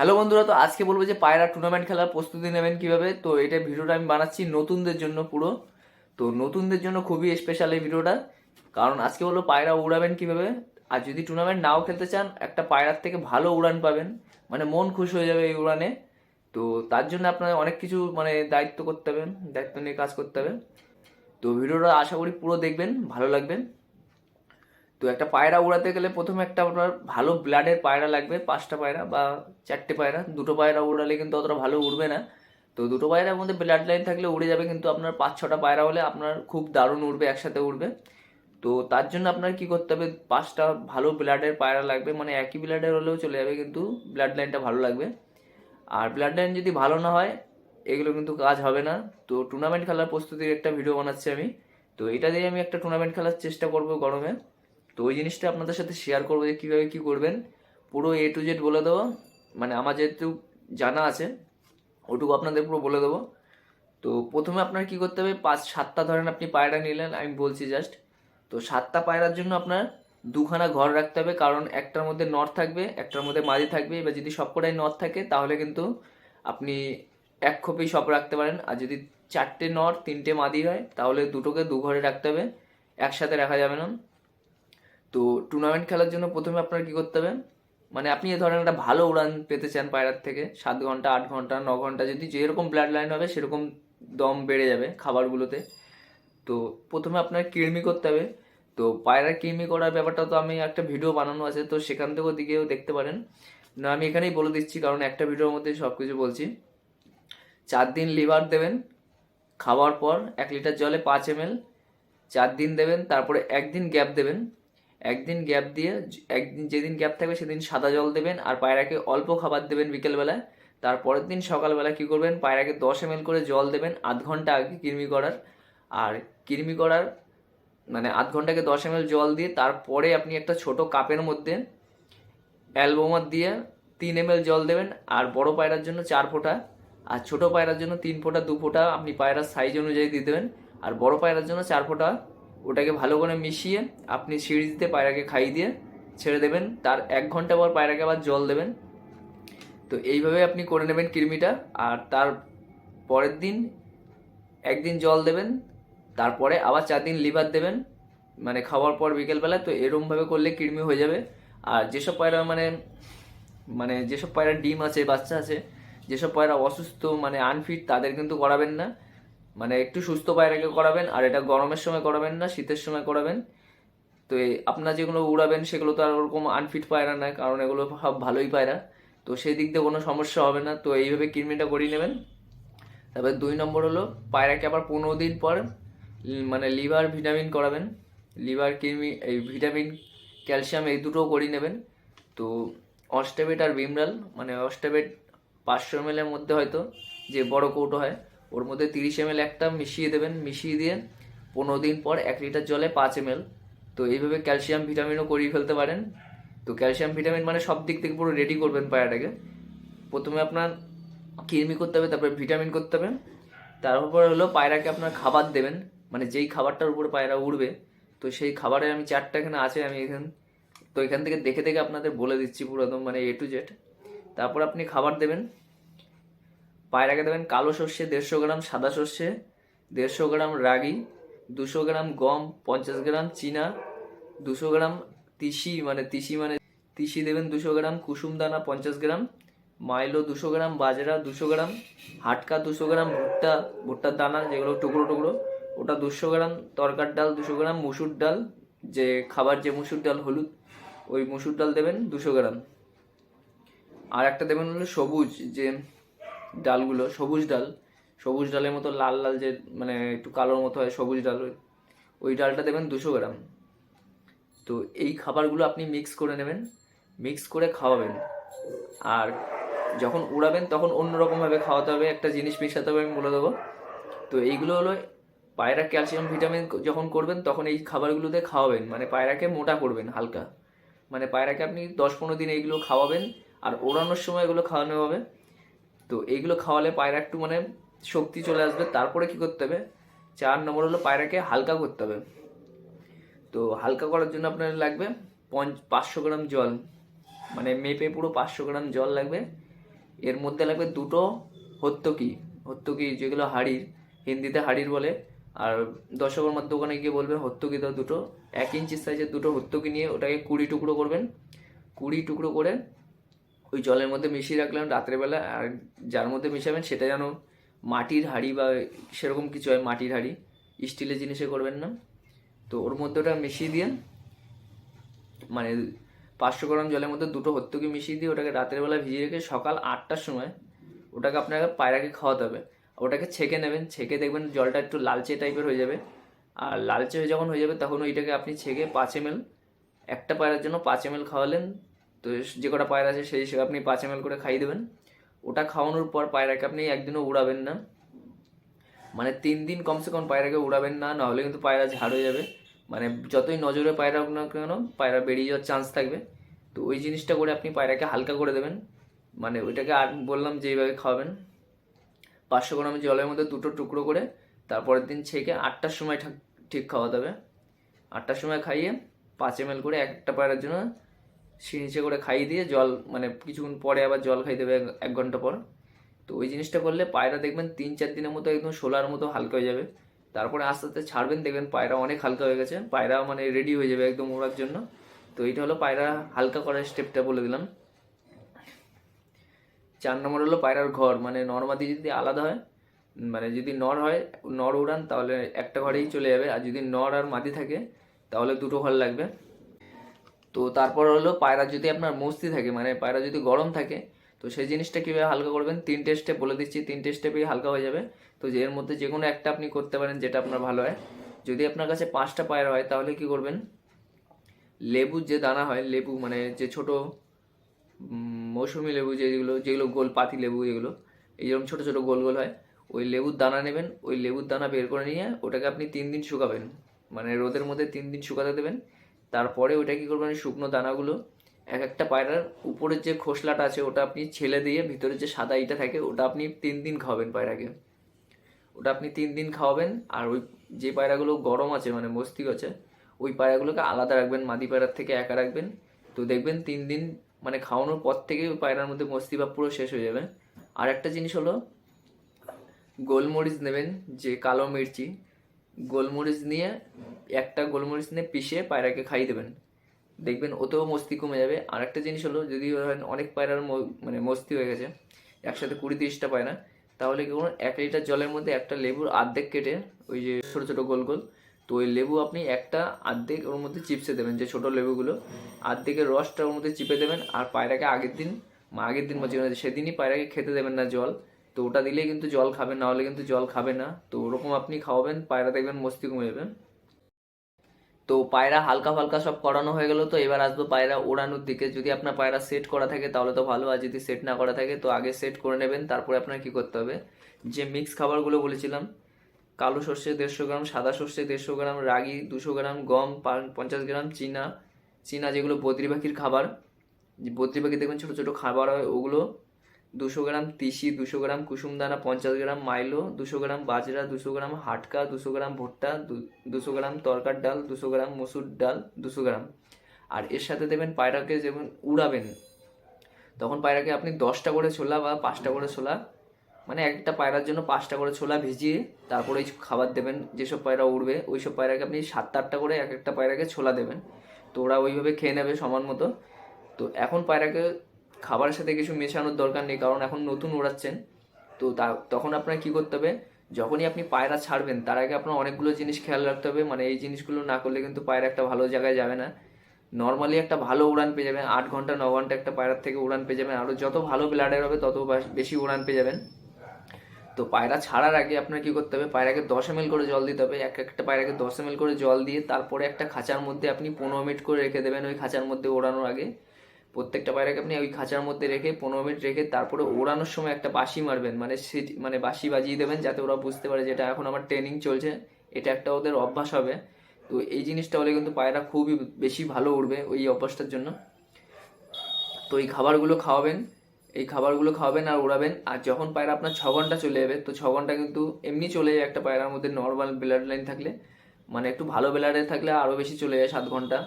Hello বন্ধুরা, তো আজকে বলব যে পায়রা টুর্নামেন্ট খেলার প্রস্তুতি নেবেন কীভাবে? তো এটা ভিডিওটা আমি বানাচ্ছি নতুনদের জন্য পুরো। তো নতুনদের জন্য খুবই স্পেশাল এই ভিডিওটা। কারণ আজকে বলব পায়রা উড়াবেন কীভাবে? আর যদি টুর্নামেন্ট নাও খেলতে চান, একটা পায়রার থেকে ভালো উড়ান পাবেন। মানে মন খুশ হয়ে যাবে এই উড়ানে। তো তার জন্য আপনার অনেক কিছু মানে দায়িত্ব করতে হবে, দায়িত্ব নিয়ে কাজ করতে হবে। তো ভিডিওটা আশা করি পুরো দেখবেন, ভালো লাগবে তো একটা পায়রা উড়াতে গেলে প্রথমে একটা আপনার ভালো ব্লাডের পায়রা লাগবে, পাঁচটা পায়রা বা চারটে পায়রা। দুটো পায়রা উড়ালে কিন্তু অতটা ভালো উড়বে না। তো দুটো পায়রার মধ্যে ব্লাড লাইন থাকলে উড়ে যাবে, কিন্তু আপনার পাঁচ, ছটা পায়রা হলে আপনার খুব দারুণ উড়বে, একসাথে উড়বে। তো তার জন্য আপনার কি করতে হবে, পাঁচটা ভালো ব্লাডের পায়রা লাগবে মানে একই ব্লাডের হলেও চলে যাবে, কিন্তু ব্লাড লাইনটা ভালো লাগবে। আর ব্লাড লাইন যদি ভালো না হয়, এগুলো কিন্তু কাজ হবে না। তো টুর্নামেন্ট খেলার প্রস্তুতির একটা ভিডিও বানাচ্ছি আমি। তো এটা দিয়ে আমি একটা টুর্নামেন্ট খেলার চেষ্টা করব গরমে। তো ওই জিনিসটা আপনাদের সাথে শেয়ার করব যে কীভাবে কী করবেন। পুরো এ টু জেড বলে দেবো। মানে আমার যেহেতু জানা আছে, ওটুকু আপনাদের পুরো বলে দেবো। তো প্রথমে আপনার কি করতে হবে, পাঁচ সাতটা ধরেন আপনি পায়রা নিলেন, আমি বলছি জাস্ট তো সাতটা পায়রার জন্য আপনার দুখানা ঘর রাখতে হবে, কারণ একটার মধ্যে নর থাকবে, একটার মধ্যে মাদি থাকবে। এবার যদি সবকটাই নর থাকে, তাহলে কিন্তু আপনি এক খোপেই সব রাখতে পারেন। আর যদি চারটে নর, তিনটে মাদি হয়, তাহলে দুটোকে দু ঘরে রাখতে হবে। একসাথে রাখা যাবে না। তো টুর্নামেন্ট খেলার জন্য প্রথমে আপনার কি করতে হবে? মানে আপনি এ ধরনের একটা ভালো উড়ান পেতে চান পায়রার থেকে। সাত ঘণ্টা, আট ঘণ্টা, ন ঘণ্টা যদি যেরকম ব্লাড লাইন হবে, সেরকম দম বেড়ে যাবে খাবারগুলোতে। তো প্রথমে আপনার কৃমি করতে হবে। তো পায়রা কৃমি করার ব্যাপারটা তো আমি একটা ভিডিও বানানো আছে, তো সেখান থেকেও দিকেও দেখতে পারেন। না, আমি এখানেই বলে দিচ্ছি, কারণ একটা ভিডিওর মধ্যে সব কিছু বলছি। চার দিন লিভার দেবেন, খাওয়ার পর এক লিটার জলে পাঁচ এম চার দিন দেবেন, তারপরে একদিন গ্যাপ দেবেন। একদিন গ্যাপ দিয়ে, একদিন যেদিন গ্যাপ থাকবে সেদিন সাদা জল দেবেন আর পায়রাকে অল্প খাবার দেবেন বিকেলবেলায়। তারপরের দিন সকালবেলা কি করবেন? পায়রাকে দশ এম করে জল দেবেন আধ ঘণ্টা আগে কৃমি করার। আর কৃমি করার মানে আধ ঘন্টাকে দশ এম জল দিয়ে তারপরে আপনি একটা ছোট কাপের মধ্যে অ্যালবোমার দিয়ে তিন এম জল দেবেন। আর বড় পায়রার জন্য চার ফোঁটা, আর ছোট পায়রার জন্য তিন ফোঁটা, দু ফোঁটা আপনি পায়রার সাইজ অনুযায়ী দিয়ে দেবেন। আর বড় পায়রার জন্য চার ফোঁটা ওটাকে ভালো করে মিশিয়ে আপনি সিঁড়িতে পায়রাকে খাইয়ে দিয়ে ছেড়ে দেবেন। তার এক ঘণ্টা পর পায়রাকে আবার জল দেবেন। তো এইভাবে আপনি করে নেবেন কৃমিটা। আর তার পরের দিন একদিন জল দেবেন, তারপরে আবার চার দিন লিভার দেবেন। মানে খাওয়ার পর বিকেলবেলা, তো এরমভাবে করলে কৃমি হয়ে যাবে। আর যেসব পায়রা মানে মানে যেসব পায়রা ডিম আছে, বাচ্চা আছে, যেসব পায়রা অসুস্থ মানে আনফিট তাদের কিন্তু করাবেন না। মানে একটু সুস্থ পায়রাকে করাবেন, আর এটা গরমের সময় করাবেন না, শীতের সময় করাবেন। তো আপনার যেগুলো উড়াবেন, সেগুলো তো আর ওরকম আনফিট পায়রা না কারণ এগুলো সব ভালোই পায়রা। তো সেই দিক দিয়ে কোনো সমস্যা হবে না, তো এইভাবে কৃমিটা করিয়ে নেবেন। তারপরে দুই নম্বর হলো, পায়রাকে আবার পনেরো দিন পর মানে লিভার ভিটামিন করাবেন। লিভার কৃমি এই ভিটামিন, ক্যালসিয়াম এই দুটোও করিয়ে নেবেন। তো অস্টেবেট আর বিমরাল মানে অস্টাবেট পাঁচশো এম মধ্যে হয়তো যে বড় কৌটো হয় ওর মধ্যে তিরিশ এম একটা মিশিয়ে দেবেন, মিশিয়ে দিয়ে পনেরো দিন পর এক লিটার জলে পাঁচ এম তো এইভাবে ক্যালসিয়াম, ভিটামিনও করিয়ে ফেলতে পারেন। তো ক্যালসিয়াম, ভিটামিন মানে সব দিক থেকে পুরো রেডি করবেন পায়রাটাকে প্রথমে আপনার কৃমি করতে হবে, তারপরে ভিটামিন করতে হবে। তারপর হলো পায়রাকে আপনার খাবার দেবেন। মানে যেই খাবারটার উপরে পায়রা উড়বে, তো সেই খাবারে আমি চারটা এখানে আছে, আমি এখানে তো এখান থেকে দেখে দেখে আপনাদের বলে দিচ্ছি পুরো একদম মানে এ টু জেড তারপর আপনি খাবার দেবেন। পায়রাকে দেবেন কালো সর্ষে, দেড়শো গ্রাম সাদা সর্ষে, দেড়শো গ্রাম রাগি, দুশো গ্রাম গম, পঞ্চাশ গ্রাম চীনা, দুশো গ্রাম তিসি মানে তিসি মানে তিসি দেবেন দুশো গ্রাম, কুসুম দানা পঞ্চাশ গ্রাম, মাইলো দুশো গ্রাম, বাজরা দুশো গ্রাম, হাটকা দুশো গ্রাম, ভুট্টা, ভুট্টার দানা যেগুলো টুকরো টুকরো, ওটা দুশো গ্রাম, তরকার ডাল দুশো গ্রাম, মুসুর ডাল, যে খাবার যে মুসুর ডাল, হলুদ, ওই মুসুর ডাল দেবেন দুশো গ্রাম। আর একটা দেবেন হলো সবুজ, যে ডালগুলো, সবুজ ডাল। সবুজ ডালের মতো লাল লাল যে মানে একটু কালোর মতো হয় সবুজ ডাল, ওই- ডালটা দেবেন দুশো গ্রাম। তো এই খাবারগুলো আপনি মিক্স করে নেবেন মিক্স করে খাওয়াবেন। আর যখন উড়াবেন তখন অন্যরকমভাবে খাওয়াতে হবে, একটা জিনিস মিশাতে হবে, আমি বলে দেবো। তো এইগুলো হলো পায়রা ক্যালসিয়াম ভিটামিন যখন করবেন তখন এই খাবারগুলোতে খাওয়াবেন। মানে পায়রাকে মোটা করবেন হালকা। মানে পায়রাকে আপনি দশ পনেরো দিন এইগুলো খাওয়াবেন, আর ওড়ানোর সময় এগুলো খাওয়ানো হবে। তো এইগুলো খাওয়ালে পায়রা একটু মানে শক্তি চলে আসবে। তারপরে কি করতে হবে? চার নম্বর হলো পায়রাকে হালকা করতে হবে। তো হালকা করার জন্য আপনার লাগবে পঞ্চ, পাঁচশো গ্রাম জল। মানে মেপে পুরো পাঁচশো গ্রাম জল লাগবে। এর মধ্যে লাগবে দুটো হত্যকি হত্যকি যেগুলো হাড়ির, হিন্দিতে হাড়ির বলে। আর দশকর্মার দোকানে গিয়ে বলবেন হত্যকি দাও দুটো। এক ইঞ্চি সাইজের দুটো হত্যকি নিয়ে ওটাকে কুড়ি টুকরো করবেন। কুড়ি টুকরো করে ওই জলের মধ্যে মিশিয়ে রাখলাম রাত্রেবেলা, আর যার মধ্যে মিশাবেন সেটা যেন মাটির হাঁড়ি বা সেরকম কিছু হয়, মাটির হাঁড়ি, স্টিলের জিনিসে করবেন না। তো ওর মধ্যে ওটা মিশিয়ে দিয়ে মানে পাঁচশো গ্রাম জলের মধ্যে দুটো হত্যকে মিশিয়ে দিয়ে ওটাকে রাতের বেলা ভিজিয়ে রেখে সকাল আটটার সময় ওটাকে আপনাকে পায়রাকে খাওয়াতে হবে। ওটাকে ছেঁকে নেবেন, ছেঁকে দেখবেন জলটা একটু লালচে টাইপের হয়ে যাবে। আর লালচে যখন হয়ে যাবে তখন ওইটাকে আপনি ছেঁকে পাঁচ এম একটা পায়রার জন্য পাঁচ এম খাওয়ালেন। তো যে কটা পায়রা আছে সেই হিসেবে আপনি পাঁচ এম করে খাইয়ে দেবেন। ওটা খাওয়ানোর পর পায়রাকে আপনি একদিনও উড়াবেন না। মানে তিন দিন কমসে কম পায়রাকে উড়াবেন না, নাহলে কিন্তু পায়রা ঝাড় হয়ে যাবে। মানে যতই নজরে পায়রা হোক না কেন, পায়রা বেরিয়ে যাওয়ার চান্স থাকবে। তো ওই জিনিসটা করে আপনি পায়রাকে হালকা করে দেবেন। মানে ওইটাকে আর বললাম যে এইভাবে খাওয়াবেন। পাঁচশো গ্রাম জলের মধ্যে দুটো টুকরো করে তারপরের দিন ছেঁকে আটটার সময় ঠাক- খাওয়াতে হবে। আটটার সময় খাইয়ে পাঁচ এম করে একটা পায়রার জন্য সিঁড়িচে করে খাইয়ে দিয়ে জল মানে কিছুক্ষণ পরে আবার জল খাই দেবে এক- ঘণ্টা পর। তো ওই জিনিসটা করলে পায়রা দেখবেন তিন চার দিনের মতো একদম সোলার মতো হালকা হয়ে যাবে। তারপরে আস্তে আস্তে ছাড়বেন, দেখবেন পায়রা অনেক হালকা হয়ে গেছে। পায়রা মানে রেডি হয়ে যাবে একদম ওড়ার জন্য। তো এইটা হলো পায়রা হালকা করার স্টেপটা বলে দিলাম। চার নম্বর হলো পায়রার ঘর মানে নর্মাদি যদি আলাদা হয় মানে যদি নর হয়, নর উড়ান তাহলে একটা ঘরেই চলে যাবে। আর যদি নর আর মাদি থাকে, তাহলে দুটো ঘর লাগবে। তো তারপর হলো পায়রা যদি আপনার মস্তি থাকে মানে পায়রা যদি গরম থাকে, তো সেই জিনিসটা কীভাবে হালকা করবেন? তিনটে স্টেপ বলে দিচ্ছি, তিনটে স্টেপেই হালকা হয়ে যাবে। তো এর মধ্যে যে কোনো একটা আপনি করতে পারেন যেটা আপনার ভালো হয়। যদি আপনার কাছে পাঁচটা পায়রা হয়, তাহলে কি করবেন? লেবুর যে দানা হয়, লেবু মানে যে ছোট মৌসুমি লেবু যেগুলো যেগুলো গোল পাতি লেবু এগুলো এইরকম ছোট ছোট গোল গোল হয়, ওই লেবুর দানা নেবেন, ওই লেবুর দানা বের করে নিয়ে ওটাকে আপনি তিন দিন শুকাবেন। মানে রোদের মধ্যে তিন দিন শুকাতে দেবেন। তারপরে ওইটা কি করবেন শুকনো দানাগুলো, এক একটা পায়রার উপরের যে খোসলাটা আছে, ওটা আপনি ছেলে দিয়ে ভিতরে যে সাদা ইটা থাকে, ওটা আপনি তিন দিন খাওয়াবেন পায়রাকে। ওটা আপনি তিন দিন খাওয়াবেন, আর ওই যে পায়রাগুলো গরম আছে মানে মস্তিক আছে, ওই পায়রাগুলোকে আলাদা রাখবেন, মাদি পায়রার থেকে একা রাখবেন। তো দেখবেন তিন দিন মানে খাওয়ানোর পর থেকে ওই পায়রার মধ্যে মস্তি ভাব পুরো শেষ হয়ে যাবে। আর একটা জিনিস হলো, গোলমরিচ নেবেন, যে কালো মির্চি গোলমরিচ নিয়ে, একটা গোলমরিচ নিয়ে পিষে পায়রাকে খাইয়ে দেবেন। দেখবেন ওতেও মস্তি কমে যাবে। আর একটা জিনিস হলো, যদি অনেক পায়রার মানে মস্তি হয়ে গেছে, একসাথে কুড়ি তিরিশটা পায়রা, তাহলে কি করুন, এক লিটার জলের মধ্যে একটা লেবুর আর্ধেক কেটে, ওই যে ছোটো ছোটো গোল গোল, তো ওই লেবু আপনি একটা আর্ধেক ওর মধ্যে চিপসে দেবেন, যে ছোটো লেবুগুলো। আর্ধেকের রসটা ওর মধ্যে চিপে দেবেন, আর পায়রাকে আগের দিন আগের দিন বলছি সেদিনই পায়রাকে খেতে দেবেন না জল। তো ওটা দিলেই কিন্তু জল খাবে, না হলে কিন্তু জল খাবে না। তো ওরকম আপনি খাওয়াবেন, পায়রা দেখবেন মস্তি কমে যাবে। তো পায়রা হালকা ফালকা সব করানো হয়ে গেল তো, এবার আসব পায়রা ওড়ানোর দিকে। যদি আপনার পায়রা সেট করা থাকে তাহলে তো ভালো, আর যদি সেট না করা থাকে তো আগে সেট করে নেবেন, তারপরে আপনার কি করতে হবে? যে মিক্স খাবারগুলো বলেছিলাম, কালো সর্ষে দেড়শো গ্রাম, সাদা সর্ষে দেড়শো গ্রাম, রাগি দুশো গ্রাম, গম পঞ্চাশ গ্রাম, চীনা চীনা যেগুলো বদ্রি পাখির খাবার বদ্রি পাখি দেখবেন ছোটো ছোটো খাবার হয়, ওগুলো দুশো গ্রাম তিসি, দুশো গ্রাম কুসুম দানা পঞ্চাশ গ্রাম মাইলো, দুশো গ্রাম বাজরা, দুশো গ্রাম হাটকা, দুশো গ্রাম ভুট্টা দুশো গ্রাম তরকার ডাল, দুশো গ্রাম মসুর ডাল, দুশো গ্রাম। আর এর সাথে দেবেন পায়রাকে যেমন উড়াবেন। তখন পায়রাকে আপনি দশটা করে ছোলা বা পাঁচটা করে ছোলা মানে একটা পায়রার জন্য পাঁচটা করে ছোলা ভিজিয়ে তারপরে খাবার দেবেন। যেসব পায়রা উড়বে ওই সব পায়রাকে আপনি সাতটা আটটা করে এক একটা পায়রাকে ছোলা দেবেন। তো ওরা ওইভাবে খেয়ে নেবে সমান মতো। তো এখন পায়রাকে খাবারের সাথে কিছু মেশানোর দরকার নেই, কারণ এখন নতুন ওড়াচ্ছেন। তো তা, তখন আপনার কি করতে হবে? যখনই আপনি পায়রা ছাড়বেন, তার আগে আপনার অনেকগুলো জিনিস খেয়াল রাখতে হবে। মানে এই জিনিসগুলো না করলে কিন্তু পায়রা একটা ভালো জায়গায় যাবে না। নর্মালি একটা ভালো উড়ান পেয়ে যাবেন, আট ঘণ্টা, ন ঘণ্টা একটা পায়রার থেকে উড়ান পেয়ে যাবেন। আরও যত ভালো ব্লাডের হবে, তত বেশি উড়ান পেয়ে যাবেন। তো পায়রা ছাড়ার আগে আপনার কি করতে হবে? পায়রাকে দশ এম করে জল দিতে হবে। এক একটা পায়রাকে দশ এম করে জল দিয়ে তারপরে একটা খাঁচার মধ্যে আপনি পনেরো মিনিট করে রেখে দেবেন ওই খাঁচার মধ্যে ওড়ানোর আগে। প্রত্যেকটা পায়রাকে আপনি ওই খাঁচার মধ্যে রেখে পনেরো মিনিট রেখে তারপরে ওড়ানোর সময় একটা বাঁশি মারবেন। মানে মানে বাঁশি বাজিয়ে দেবেন যাতে ওরা বুঝতে পারে যেটা এখন আমার ট্রেনিং চলছে, এটা একটা ওদের অভ্যাস হবে। তো এই জিনিসটা হলে কিন্তু পায়রা খুবই বেশি ভালো উড়বে ওই অভ্যাসটার জন্য। তো এই খাবারগুলো খাওয়াবেন, এই খাবারগুলো খাওয়াবেন আর উড়াবেন। আর যখন পায়রা আপনার ছ ঘণ্টা চলে যাবে, তো ছ ঘণ্টা কিন্তু এমনি চলে যায় একটা পায়রার মধ্যে নর্মাল ব্লাড লাইন থাকলে। মানে একটু ভালো ব্লাডে থাকলে আরও বেশি চলে যায় সাত ঘণ্টা।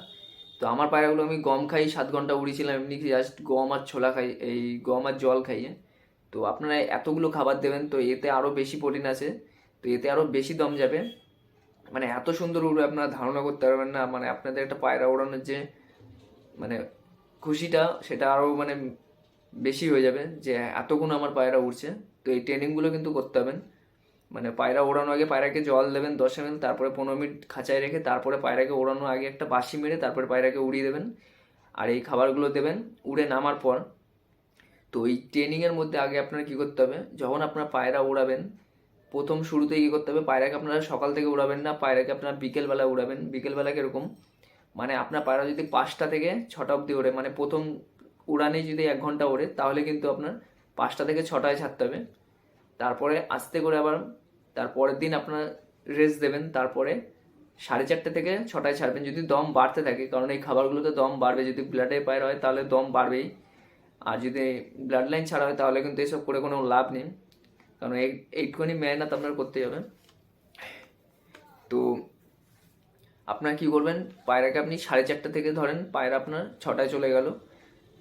তো আমার পায়রাগুলো আমি গম খাই, সাত ঘণ্টা উড়িয়েছিলাম এমনি কি জাস্ট গম আর ছোলা খাই, এই গম আর জল খাইয়ে। তো আপনারা এতগুলো খাবার দেবেন, তো এতে আরও বেশি প্রোটিন আছে, তো এতে আরও বেশি দম যাবে। মানে এত সুন্দর উড়বে আপনারা ধারণা করতে পারবেন না মানে আপনাদের একটা পায়রা ওড়ানোর যে মানে খুশিটা, সেটা আরও মানে বেশি হয়ে যাবে যে এতগুণ আমার পায়রা উড়ছে। তো এই ট্রেনিংগুলো কিন্তু করতে হবেন মানে পায়রা ওড়ানোর আগে পায়রাকে জল দেবেন দশ এম তারপরে পনেরো মিনিট খাঁচায় রেখে তারপরে পায়রাকে ওড়ানোর আগে একটা বাসি মেরে তারপরে পায়রাকে উড়িয়ে দেবেন। আর এই খাবারগুলো দেবেন, উড়ে নামার পর। তো এই ট্রেনিংয়ের মধ্যে আগে আপনার কী করতে হবে? যখন আপনার পায়রা উড়াবেন প্রথম শুরুতেই কী করতে হবে? পায়রাকে আপনারা সকাল থেকে উড়াবেন না, পায়রাকে আপনারা বিকেলবেলা উড়াবেন। বিকেলবেলা কীরকম? মানে আপনার পায়রা যদি পাঁচটা থেকে ছটা অবধি ওড়ে মানে প্রথম উড়ানে যদি এক ঘণ্টা ওড়ে, তাহলে কিন্তু আপনার পাঁচটা থেকে ছটায় ছাড়তে হবে। তারপরে আস্তে করে আবার তারপরের দিন আপনার রেস্ট দেবেন, তারপরে সাড়ে চারটে থেকে ছটায় ছাড়বেন। যদি দম বাড়তে থাকে, কারণ এই খাবারগুলোতে দম বাড়বে, যদি ব্লাডে পায়রা হয় তাহলে দম বাড়বেই। আর যদি ব্লাড লাইন ছাড়া হয় তাহলে কিন্তু এসব করে কোনো লাভ নেই। কারণ এই এইটুখানি মেহনত আপনার করতে হবে। তো আপনার কি করবেন পায়রাকে আপনি সাড়ে চারটে থেকে ধরেন, পায়রা আপনার ছটায় চলে গেল।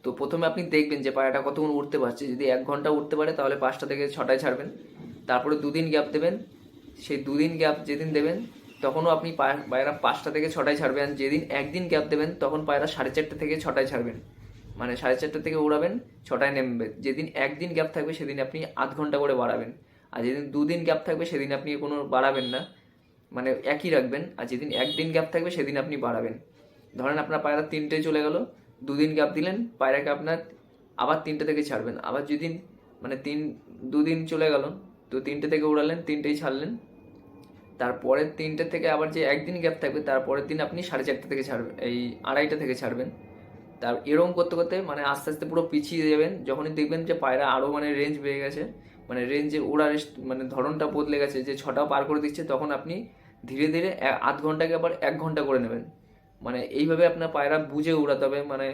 তো প্রথমে আপনি দেখবেন যে পায়রাটা কতক্ষণ উঠতে পারছে। যদি এক ঘণ্টা উঠতে পারে তাহলে পাঁচটা থেকে ছটায় ছাড়বেন। তারপরে দুদিন গ্যাপ দেবেন। সেই দুদিন গ্যাপ যেদিন দেবেন, তখনও আপনি পায়- পায়রা পাঁচটা থেকে ছটায় ছাড়বেন। যেদিন একদিন গ্যাপ দেবেন, তখন পায়রা সাড়ে চারটে থেকে ছটায় ছাড়বেন। মানে সাড়ে চারটে থেকে উড়াবেন, ছটায় নেমবে যেদিন একদিন গ্যাপ থাকবে, সেদিন আপনি আধ ঘণ্টা করে বাড়াবেন। আর যেদিন দুদিন গ্যাপ থাকবে, সেদিন আপনি কোনো বাড়াবেন না। মানে একই রাখবেন। আর যেদিন একদিন গ্যাপ থাকবে, সেদিন আপনি বাড়াবেন। ধরেন আপনার পায়রা তিনটে চলে গেল, দুদিন গ্যাপ দিলেন, পায়রাকে আপনার আবার তিনটে থেকে ছাড়বেন। আবার যেদিন মানে তিন, দুদিন চলে গেল তো তিনটে থেকে উড়ালেন, তিনটেই ছাড়লেন। তারপরের তিনটে থেকে আবার যে একদিন গ্যাপ থাকবে, তারপরের দিন আপনি সাড়ে চারটে থেকে ছাড়বেন এই আড়াইটা থেকে ছাড়বেন। তার এরকম করতে করতে মানে আস্তে আস্তে পুরো পিছিয়ে যাবেন, যখনই দেখবেন যে পায়রা আরও মানে রেঞ্জ বেড়ে গেছে মানে রেঞ্জে ওড়ার মানে ধরনটা বদলে গেছে, যে ছটা পার করে দিচ্ছে, তখন আপনি ধীরে ধীরে আধ ঘন্টাকে আবার এক ঘণ্টা করে নেবেন। মানে এইভাবে আপনার পায়রা বুঝে উড়াতে হবে মানে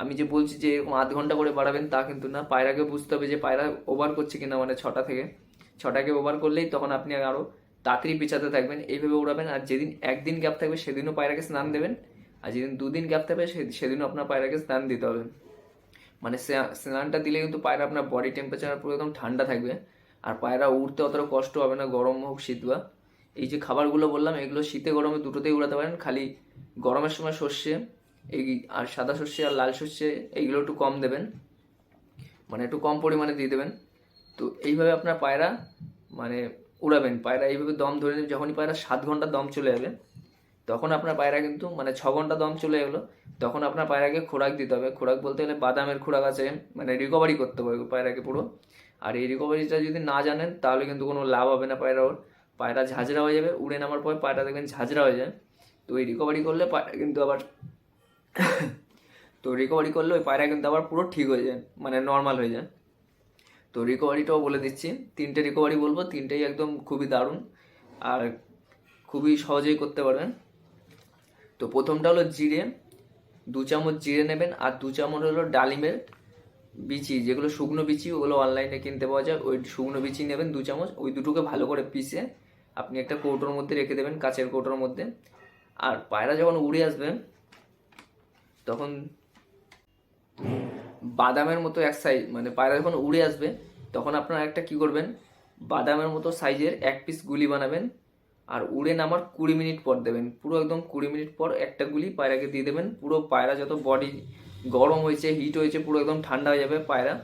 আমি যে বলছি যে এরকম আধ ঘণ্টা করে বাড়াবেন তা কিন্তু না পায়রাকে বুঝতে হবে যে পায়রা ওভার করছে কিনা মানে ছটা থেকে। ছটাকে ওভার করলেই তখন আপনি আরও তাড়াতাড়ি পিছাতে থাকবেন। এইভাবে উড়াবেন আর যেদিন একদিন গ্যাপ থাকবে, সেদিনও পায়রাকে স্নান দেবেন। আর যেদিন দুদিন গ্যাপ থাকবে সেদিনও আপনার পায়রাকে স্নান দিতে হবে। মানে স্না- স্নানটা দিলে কিন্তু পায়রা আপনার বডি টেম্পারেচার পুরো একদম ঠান্ডা থাকবে। আর পায়রা উঠতে অতটা কষ্ট হবে না, গরম হোক, শীত বা। এই যে খাবারগুলো বললাম, এগুলো শীতে, গরমে দুটোতেই উড়াতে পারেন। খালি গরমের সময় সর্ষে, এই আর সাদা সর্ষে আর লাল সর্ষে, এইগুলো একটু কম দেবেন। মানে একটু কম পরিমাণে দিয়ে দেবেন। তো এইভাবে আপনার পায়রা মানে উড়াবেন। পায়রা এইভাবে দম ধরে নেবে, যখনই পায়রা সাত ঘণ্টা দম চলে যাবে, তখন আপনার পায়রা কিন্তু মানে ছ ঘণ্টা দম চলে গেলো, তখন আপনার পায়রাকে খোরাক দিতে হবে। খোরাক বলতে গেলে বাদামের খোরাক আছে মানে রিকভারি করতে হবে পায়রাকে পুরো। আর এই রিকভারিটা যদি না জানেন, তাহলে কিন্তু কোনো লাভ হবে না পায়রা ওর। পায়রা ঝাঁঝরা হয়ে যাবে, উড়ে নামার পর পায়রা দেখবেন ঝাঁঝরা হয়ে যায়। তো এই রিকভারি করলে পায়রা কিন্তু আবার তো রিকভারি করলে ওই পায়রা কিন্তু আবার পুরো ঠিক হয়ে যায় মানে নর্মাল হয়ে যায়। তো রিকভারিটাও বলে দিচ্ছি। তিনটে রিকভারি বলব, তিনটেই একদম খুবই দারুণ আর খুবই সহজেই করতে পারবেন। তো প্রথমটা হলো জিরে, দু চামচ জিরে নেবেন আর দু চামচ হলো ডালিমের বিচি, যেগুলো শুকনো বিচি, ওগুলো অনলাইনে কিনতে পাওয়া যায়। ওই শুকনো বিচি নেবেন দু চামচ, ওই দুটোকে ভালো করে পিষে আপনি একটা কৌটোর মধ্যে রেখে দেবেন, কাচের কৌটোর মধ্যে। আর পায়রা যখন উড়ে আসবে, তখন বাদামের মতো এক সাইজ মানে পায়রা যখন উড়ে আসবে, তখন আপনারা একটা কি করবেন? বাদামের মতো সাইজের এক পিস গুলি বানাবেন আর উড়ে নামার কুড়ি মিনিট পর দেবেন। পুরো একদম কুড়ি মিনিট পর একটা গুলি পায়রাকে দিয়ে দেবেন। পুরো পায়রা যত বডি গরম হয়েছে হিট হয়েছে, পুরো একদম ঠান্ডা হয়ে যাবে পায়রা।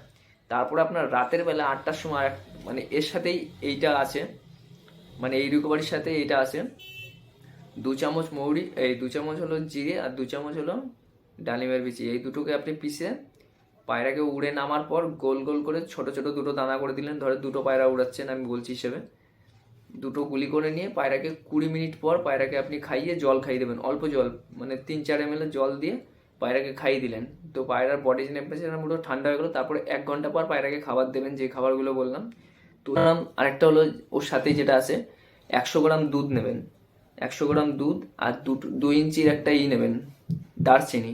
তারপরে আপনার রাতের বেলা আটটার সময় মানে এর সাথেই এইটা আছে। মানে এই রিকভারির সাথে এইটা আছে। দু চামচ মৌরি, এই দু চামচ হলো জিরে আর দু চামচ হলো ডালিমের বিচি। এই দুটোকে আপনি পিষে পায়রাকে উড়ে নামার পর গোল গোল করে ছোট ছোট দুটো দানা করে দিলেন। ধরে দুটো পায়রা উড়াচ্ছেন আমি বলছি হিসেবে। দুটো গুলি করে নিয়ে পায়রাকে কুড়ি মিনিট পর পায়রাকে আপনি খাইয়ে জল খাইয়ে দেবেন, অল্প জল মানে তিন চার এম জল দিয়ে পায়রাকে খাইয়ে দিলেন। তো পায়রার বডি টেম্পারেচার পুরো ঠান্ডা হয়ে গেলো, তারপরে এক ঘণ্টা পর পায়রাকে খাবার দেবেন যে খাবারগুলো বললাম। তো আরেকটা হলো, ওর সাথেই যেটা আছে, একশো গ্রাম দুধ নেবেন। একশো গ্রাম দুধ আর দুটো, দুই ইঞ্চির একটা ই নেবেন, দারচিনি।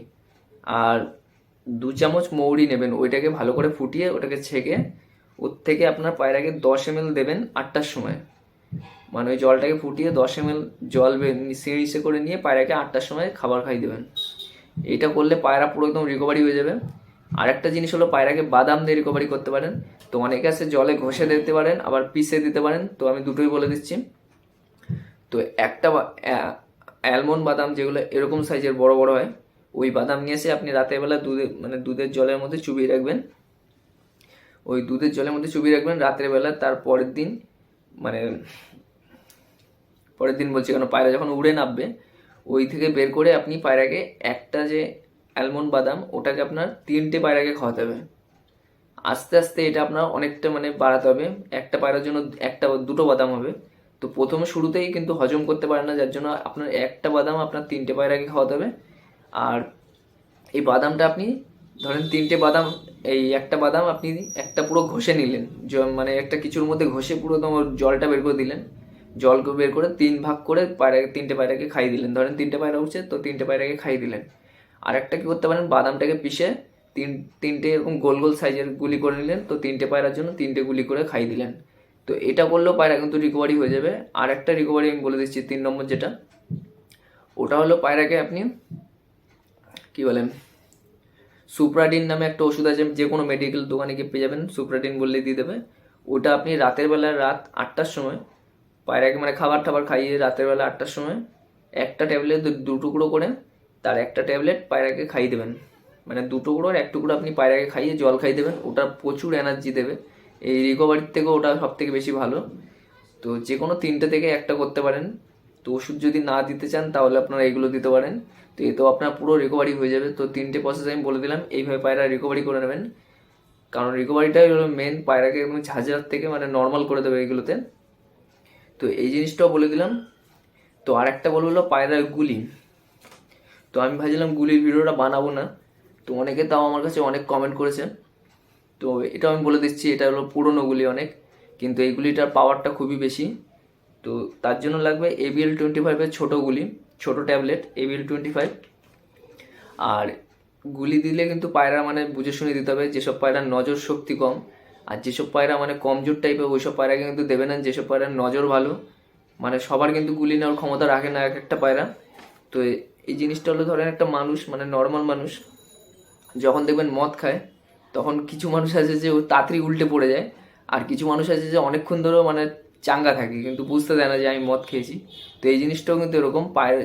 আর দু চামচ মৌরি নেবেন, ওইটাকে ভালো করে ফুটিয়ে ওটাকে ছেঁকে, ওর থেকে আপনার পায়রাকে দশ এম দেবেন আটটার সময়। মানে ওই জলটাকে ফুটিয়ে দশ এম জল সিঁড়িসে করে নিয়ে পায়রাকে আটটার সময় খাবার খাই দেবেন। এটা করলে পায়রা পুরো একদম রিকভারি হয়ে যাবে। আর একটা জিনিস হলো পায়রাকে বাদাম দিয়ে রিকভারি করতে পারেন। তো অনেকে আছে জলে ঘষে দিতে পারেন, আবার পিষে দিতে পারেন। তো আমি দুটোই বলে দিচ্ছি। তো একটা অ্যালমন্ড বাদাম যেগুলো এরকম সাইজের বড় বড় হয় ওই বাদাম নিয়ে এসে আপনি রাতের বেলা দুধে মানে দুধের জলের মধ্যে চুবিয়ে রাখবেন। ওই দুধের জলের মধ্যে চুবিয়ে রাখবেন, রাতের বেলা তার পরের দিন মানে পরের দিন বলছি কেন, পায়রা যখন উড়ে নামবে, ওই থেকে বের করে আপনি পায়রাকে একটা যে অ্যালমন্ড বাদাম, ওটাকে আপনার তিনটে পায়রাকে খাওয়াতে হবে। আস্তে আস্তে এটা আপনার অনেকটা মানে বাড়াতে হবে। একটা পায়রার জন্য একটা, দুটো বাদাম হবে। তো প্রথমে শুরুতেই কিন্তু হজম করতে পারে না, যার জন্য আপনার একটা বাদাম আপনার তিনটে পায়রাকে খাওয়াতে হবে। আর এই বাদামটা আপনি ধরেন তিনটে বাদাম, এই একটা বাদাম আপনি একটা পুরো ঘষে নিলেন মানে একটা কিছুর মধ্যে ঘষে পুরো তোমার জলটা বের করে দিলেন। জল বের করে তিন ভাগ করে পায়রা, তিনটে পায়রাকে খাইয়ে দিলেন। ধরেন তিনটে পায়রা উঠছে, তো তিনটে পায়রাকে খাইয়ে দিলেন। আর একটা কী করতে পারেন, বাদামটাকে পিষে তিন, তিনটে এরকম গোল গোল সাইজের গুলি করে নিলেন, তো তিনটে পায়রার জন্য তিনটে গুলি করে খাইয়ে দিলেন। তো এটা করলেও পায়রা কিন্তু রিকভারি হয়ে যাবে। আর একটা রিকভারি আমি বলে দিচ্ছি, তিন নম্বর যেটা, ওটা হলো পায়রাকে আপনি কি বলেন? সুপ্রাডিন নামে একটা ওষুধ আছে যে কোনো মেডিকেল দোকানে গিয়ে পেয়ে যাবেন সুপ্রাডিন বললে দিয়ে দেবে। ওটা আপনি রাতের বেলা, রাত আটটার সময় পায়রাকে মানে খাবার টাবার খাইয়ে রাতের বেলা আটটার সময়, একটা ট্যাবলেট দু টুকরো করে তার একটা ট্যাবলেট পায়রাকে খাইয়ে দেবেন। মানে দু টুকরো আর এক টুকরো আপনি পায়রাকে খাইয়ে জল খাইয়ে দেবেন, ওটা প্রচুর এনার্জি দেবে। এই রিকভারির থেকে ওটা সব থেকে বেশি ভালো। তো যে কোনো তিনটে থেকে একটা করতে পারেন। তো ওষুধ যদি না দিতে চান, তাহলে আপনারা এগুলো দিতে পারেন। তো এতেও আপনার পুরো রিকভারি হয়ে যাবে। তো তিনটে প্রসেস আমি বলে দিলাম, এইভাবে পায়রা রিকভারি করে নেবেন। কারণ রিকভারিটাই হলো মেন পায়রাকে একদম ঝাঁঝরার থেকে মানে নর্মাল করে দেবে এগুলোতে। তো এই জিনিসটাও বলে দিলাম। তো আর একটা বলব হলো পায়রার গুলি। তো আমি ভাবছিলাম গুলির ভিডিওটা বানাবো না। তো অনেকে তাও আমার কাছে অনেক কমেন্ট করেছে। তো এটা আমি বলে দিচ্ছি, এটা হলো পুরনো গুলি অনেক। কিন্তু এই গুলিটার পাওয়ারটা খুবই বেশি। তো তার জন্য লাগবে এবিএল টোয়েন্টি ফাইভের ছোটো গুলি। ছোটো ট্যাবলেট এবিএল টোয়েন্টি ফাইভ আর গুলি দিলে কিন্তু পায়রা মানে বুঝে শুনে দিতে হবে, যেসব পায়রার নজর শক্তি কম। আর যেসব পায়রা মানে কমজোর টাইপের ওইসব পায়রাকে কিন্তু দেবে না, যেসব পায়রার নজর ভালো। মানে সবার কিন্তু গুলি নেওয়ার ক্ষমতা রাখে না এক একটা পায়রা। তো এই জিনিসটা হলো ধরেন একটা মানুষ মানে নর্মাল মানুষ, যখন দেখবেন মদ খায়, তখন কিছু মানুষ আছে যে ও তাড়াতাড়ি উল্টে পড়ে যায়। আর কিছু মানুষ আছে যে অনেকক্ষণ ধরেও মানে চাঙ্গা থাকে, কিন্তু বুঝতে দেয় না যে আমি মদ খেয়েছি। তো এই জিনিসটাও কিন্তু এরকম পায়রা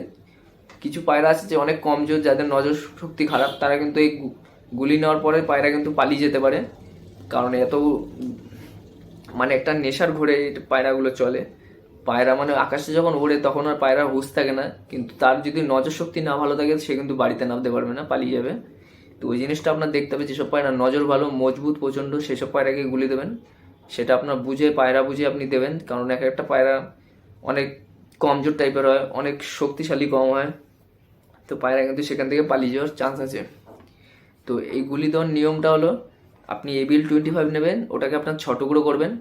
কিছু পায়রা আছে যে অনেক কমজোর, যাদের নজর শক্তি খারাপ, তারা কিন্তু এই গুলি নেওয়ার পরে পায়রা কিন্তু পালিয়ে যেতে পারে। কারণ এত মানে একটা নেশার ঘোরে পায়রাগুলো চলে। পায়রা মানে আকাশে যখন ওড়ে, তখন আর পায়রার হুঁশ থাকে না। কিন্তু তার যদি নজর শক্তি না ভালো থাকে, সে কিন্তু বাড়িতে নামতে পারবে না, পালিয়ে যাবে। তো ওই জিনিসটা আপনার দেখতে হবে, যেসব পায়রা নজর ভালো, মজবুত, প্রচণ্ড, সেসব পায়রাকে গুলি দেবেন। সেটা আপনার বুঝে, পায়রা বুঝে আপনি দেবেন। কারণ এক একটা পায়রা অনেক কমজোর টাইপের হয়, অনেক শক্তিশালী কম হয়। তো পায়রা কিন্তু সেখান থেকে পালিয়ে যাওয়ার চান্স আছে। তো এই গুলি দেওয়ার নিয়মটা হলো, আপনি এবিএল টোয়েন্টি ফাইভ নেবেন, ওটাকে আপনার ছ টুকরো করবেন।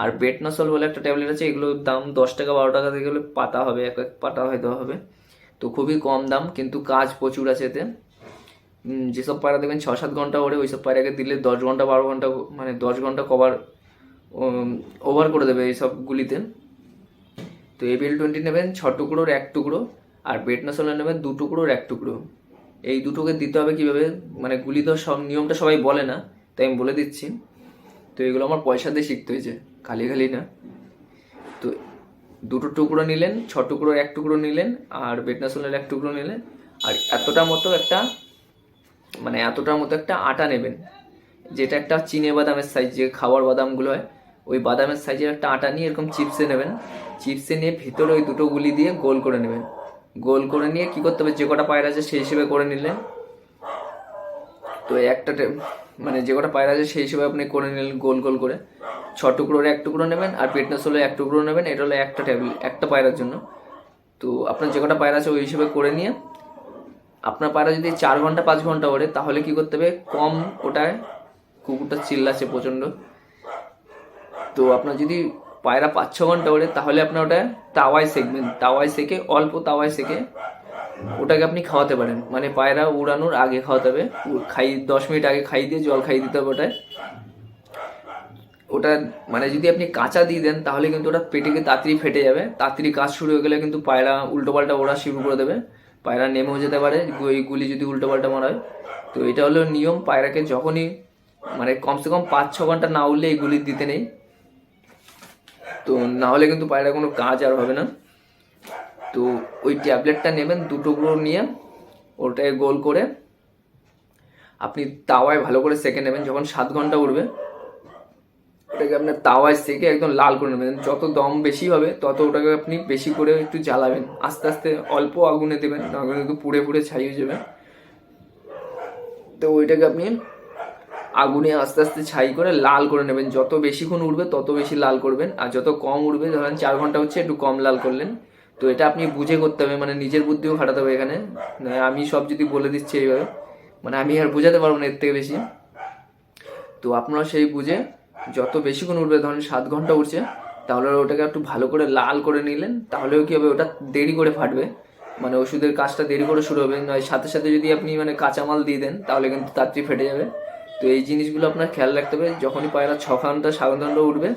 আর বেটনাসল বলে একটা ট্যাবলেট আছে, এগুলোর দাম দশ টাকা, বারো টাকা থেকে হলে পাতা হবে, এক এক পাতা হয়তো হবে। তো খুবই কম দাম, কিন্তু কাজ প্রচুর আছে এতে। যেসব পায়রা দেখবেন ছ সাত ঘণ্টা ওড়ে, ওইসব পায়রাকে দিলে দশ ঘণ্টা, বারো ঘণ্টা মানে দশ ঘণ্টা কভার ওভার করে দেবে এইসব গুলিতে। তো এবিএল টোয়েন্টি নেবেন, ছ টুকরোর এক টুকরো, আর বেটনাসলে নেবেন দু টুকরোর এক টুকরো। এই দুটোকে দিতে হবে কীভাবে? মানে গুলি তো সব নিয়মটা সবাই বলে না, তাই আমি বলে দিচ্ছি। তো এগুলো আমার পয়সা দিয়ে শিখতে হয়েছে, খালি খালি না। তো দুটো টুকরো নিলেন, ছ টুকরোর এক টুকরো নিলেন, আর বেটনাসলের এক টুকরো নিলেন, আর এতটা মতো একটা মানে এতটার মতো একটা আটা নেবেন, যেটা একটা চিনে বাদামের সাইজ যে খাবার বাদামগুলো হয় ওই বাদামের সাইজের একটা আটা নিয়ে এরকম চিপসে নেবেন। চিপসে নিয়ে ভিতরে ওই দুটো গুলি দিয়ে গোল করে নেবেন। গোল করে নিয়ে কি করতে হবে? যে কটা পায়রা আছে সেই হিসেবে করে নিলেন। তো একটা মানে যে কটা পায়রা আছে সেই হিসেবে আপনি করে নিলেন গোল গোল করে। ছ টুকরোর এক টুকরো নেবেন আর পেটনাস হলে এক টুকরো নেবেন। এটা হলো একটা টেবিল, একটা পায়রার জন্য। তো আপনার যে কটা পায়রা আছে ওই হিসেবে করে নিয়ে আপনার পায়রা যদি চার ঘণ্টা, পাঁচ ঘণ্টা ওড়ে, তাহলে কি করতে হবে? কম ওটায় কুকুরটা চিল্লাচ্ছে প্রচণ্ড। তো আপনার যদি পায়রা পাঁচ ছ ঘণ্টা ওড়ে, তাহলে আপনার ওটা তাওয়ায় সেকবেন। তাওয়ায় সেকে, অল্প তাওয়ায় সেকে ওটাকে আপনি খাওয়াতে পারেন। মানে পায়রা উড়ানোর আগে খাওয়াতে হবে। খাই, দশ মিনিট আগে খাই দিয়ে, জল খাই দিতে হবে ওটায়। ওটা মানে যদি আপনি কাঁচা দিয়ে দেন, তাহলে কিন্তু ওটা পেটে গিয়ে তাড়াতাড়ি ফেটে যাবে। তাড়াতাড়ি কাজ শুরু হয়ে গেলে কিন্তু পায়রা উল্টো পাল্টা ওড়া শুরু করে দেবে। পায়রা নেমেও যেতে পারে ওই গুলি যদি উল্টো পাল্টা মারা হয়। তো এটা হলো নিয়ম। পায়রাকে যখনই মানে কমসে কম পাঁচ ছ ঘণ্টা না উঠলে এই গুলি দিতে নেই। তো না হলে কিন্তু পায়রা কোনো কাজ আর হবে না। তো ওই ট্যাবলেটটা নেবেন, দুটো গুঁড়ো নিয়ে, ওটাকে গোল করে। আপনি তাওয়ায় ভালো করে সেকে নেবেন, যখন সাত ঘণ্টা উঠবে ওটাকে আপনার তাওয়ায় সেকে একদম লাল করে নেবেন। যত দম বেশি হবে, তত ওটাকে আপনি বেশি করে একটু জ্বালাবেন। আস্তে আস্তে অল্প আগুনে দেবেন নাহলে কিন্তু পুড়ে পুড়ে ছাই হয়ে যাবে। তো ওইটাকে আপনি আগুনে আস্তে আস্তে ছাই করে লাল করে নেবেন। যত বেশিক্ষণ উঠবে তত বেশি লাল করবেন। আর যত কম উঠবে ধরেন চার ঘণ্টা হচ্ছে, একটু কম লাল করলেন। তো এটা আপনি বুঝে করতে হবে মানে নিজের বুদ্ধিও খাটাতে হবে এখানে। আমি সব যদি বলে দিচ্ছি এইভাবে মানে আমি আর বোঝাতে পারব না এর থেকে বেশি। তো আপনারা সেই বুঝে যত বেশিক্ষণ উঠবে ধরেন সাত ঘণ্টা উঠছে তাহলে ওটাকে একটু ভালো করে লাল করে নিলেন, তাহলেও কি হবে, ওটা দেরি করে ফাটবে। মানে ওষুধের কাজটা দেরি করে শুরু হবে। নয়, সাথে সাথে যদি আপনি মানে কাঁচামাল দিয়ে দেন, তাহলে কিন্তু তাড়াতাড়ি ফেটে যাবে। তো এই জিনিসগুলো আপনার খেয়াল রাখতে হবে, যখনই পায়রা ছ ঘণ্টা, সাত ঘণ্টা উঠবে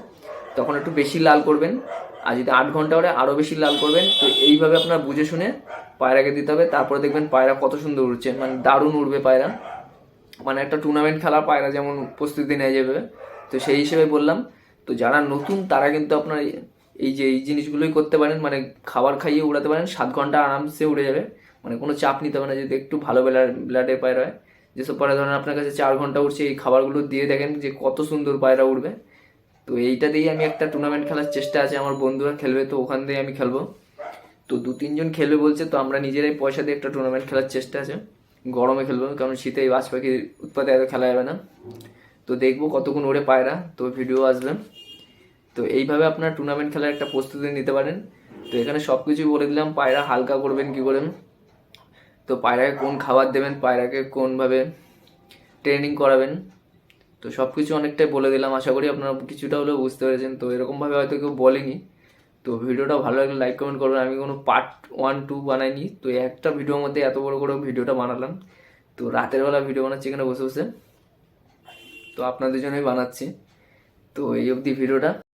তখন একটু বেশি লাল করবেন, আর যদি আট ঘণ্টা ওরে আরও বেশি লাল করবেন। তো এইভাবে আপনার বুঝে শুনে পায়রাকে দিতে হবে। তারপরে দেখবেন পায়রা কত সুন্দর উঠছে মানে দারুণ উঠবে পায়রা। মানে একটা টুর্নামেন্ট খেলা পায়রা যেমন প্রস্তুতি নেওয়া যাবে তো সেই হিসেবে বললাম, তো যারা নতুন, তারা কিন্তু আপনার এই- যে, এই জিনিসগুলোই করতে পারেন। মানে খাবার খাইয়ে উড়াতে পারেন, সাত ঘণ্টা আরামসে উড়ে যাবে। মানে কোনো চাপ নিতে হবে না, যদি একটু ভালো বেলার ব্লাডের পায়রা হয়। যেসব পায়রা ধরেন আপনার কাছে চার ঘণ্টা উঠছে, এই খাবারগুলো দিয়ে দেখেন যে কত সুন্দর পায়রা উঠবে। তো এইটা দিয়েই আমি একটা টুর্নামেন্ট খেলার চেষ্টা আছে, আমার বন্ধুরা খেলবে, তো ওখান দিয়ে আমি খেলব। তো দু তিনজন খেলবে বলছে, তো আমরা নিজেরাই পয়সা দিয়ে একটা টুর্নামেন্ট খেলার চেষ্টা আছে। গরমে খেলব, কারণ শীতে বাজ পাখির উৎপাদে এত খেলা যাবে না। তো দেখব কতক্ষণ ওরে পায়রা, তো ভিডিও আসবে। তো এইভাবে আপনার টুর্নামেন্ট খেলার একটা প্রস্তুতি নিতে পারেন। তো এখানে সব কিছুই বলে দিলাম, পায়রা হালকা করবেন কি করেন তো পায়রাকে কোন খাবার দেবেন, পায়রাকে কোনভাবে ট্রেনিং করাবেন, তো সব কিছু অনেকটাই বলে দিলাম। আশা করি আপনারা কিছুটা হলেও বুঝতে পেরেছেন। তো এরকমভাবে হয়তো কেউ বলেনি। তো ভিডিওটা ভালো লাগলে লাইক কমেন্ট করবেন। আমি কোনো পার্ট ওয়ান টু বানাইনি। তো একটা ভিডিওর মধ্যে এত বড় করে ভিডিওটা বানালাম। তো রাতের বেলা ভিডিও বানাচ্ছি এখানে বসে বসে। তো আপনাদের জন্যই বানাচ্ছি। তো এই অবধি ভিডিওটা।